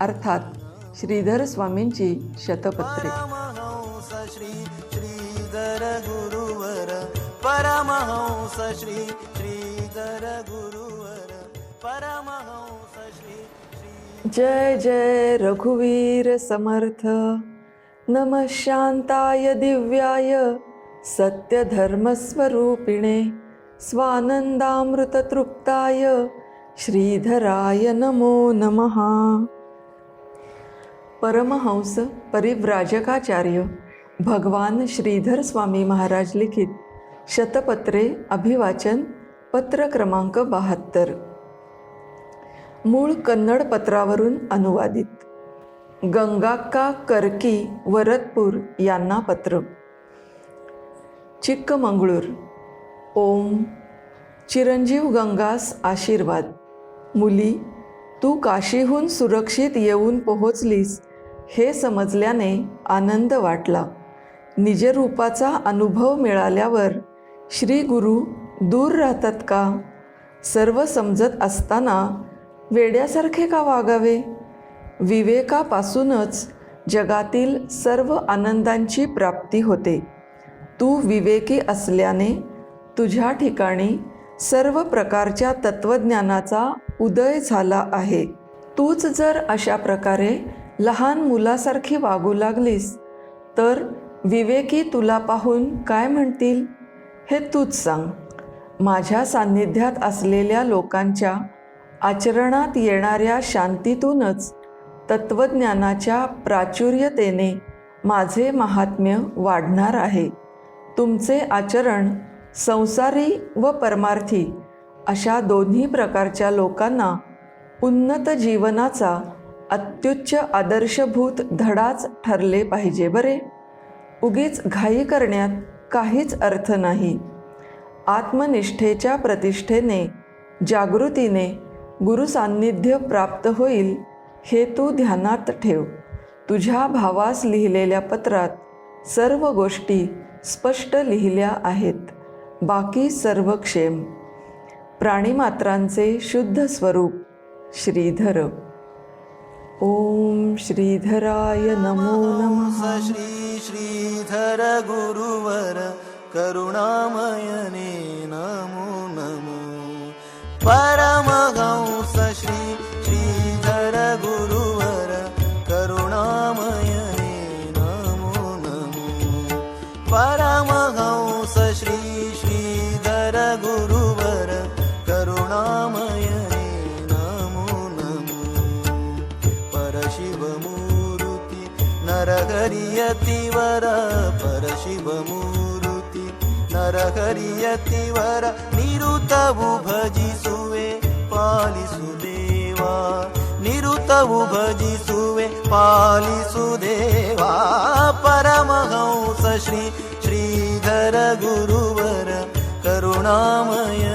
अर्थात श्रीधर स्वामींची शतपत्रे. श्रीधर गुरुवर परमहंस श्री श्रीधर गुरुवर परमहंस श्री जय जय रघुवीर समर्थ. नम शांताय दिव्याय सत्यधर्मस्वरूपिणे स्वानंदामृततृप्ताय श्रीधराय नमो नमः. परमहंस परिव्राजकाचार्य भगवान श्रीधर स्वामी महाराज लिखित शतपत्रे अभिवाचन पत्र क्रमांक बहात्तर. मूळ कन्नड पत्रावरून अनुवादित. गंगाक्का करकी वरदपूर यांना पत्र. चिक्कमंगळूर. ओम. चिरंजीव गंगास आशीर्वाद. मुली तू काशीहून सुरक्षित येऊन पोहोचलीस. हे समजल्याने आनंद वाटला. निजरूपाचा अनुभव मिळाल्यावर श्री गुरु दूर राहतात का? सर्व समजत असताना वेड्यासारखे का वागावे? विवेकापासूनच जगातील सर्व आनंदांची प्राप्ती होते. तू विवेकी असल्याने तुझ्या ठिकाणी सर्व प्रकारच्या तत्त्वज्ञानाचा उदय झाला आहे. तूच जर अशा प्रकारे लहान मुलासारखी वागू लागलीस. तर विवेकी तुला पाहून काय म्हणतील? हे तूच सांग. माझ्या सान्निध्यात असलेल्या लोकांच्या आचरणात येणाऱ्या शांतीतूनच तत्त्वज्ञानाच्या प्राचुर्यतेने माझे महात्म्य वाढणार आहे. तुमचे आचरण संसारी व परमार्थी अशा दोन्ही प्रकारच्या लोकांना उन्नत जीवनाचा अत्युच्च आदर्शभूत धडाच ठरले पाहिजे बरे. उगीच घाई करण्यात काहीच अर्थ नाही. आत्मनिष्ठेच्या प्रतिष्ठेने जागृतीने गुरुसान्निध्य प्राप्त होईल हे तू ध्यानात ठेव. तुझ्या भावास लिहिलेल्या पत्रात सर्व गोष्टी स्पष्ट लिहिल्या आहेत. बाकी सर्व क्षेम. प्राणीमात्रांचे शुद्ध स्वरूप श्रीधर. ओम श्रीधराय नमो नमः। श्री श्रीधर गुरुवर करुणामयने नमो नमो। परमहंस श्री श्रीधर गुरुवर करुणामयने नमो नमो। परमहंस श्री श्रीधर गुरुवर करुणामयने नरहरियतिवर परशिवमूर्ति नरहरियतिवर निरुतवु भजिसुवे पालिसुदेवा निरुतवु भजिसुवे पालिसुदेवा परमहंस श्री श्रीधर गुरुवर करुणामयन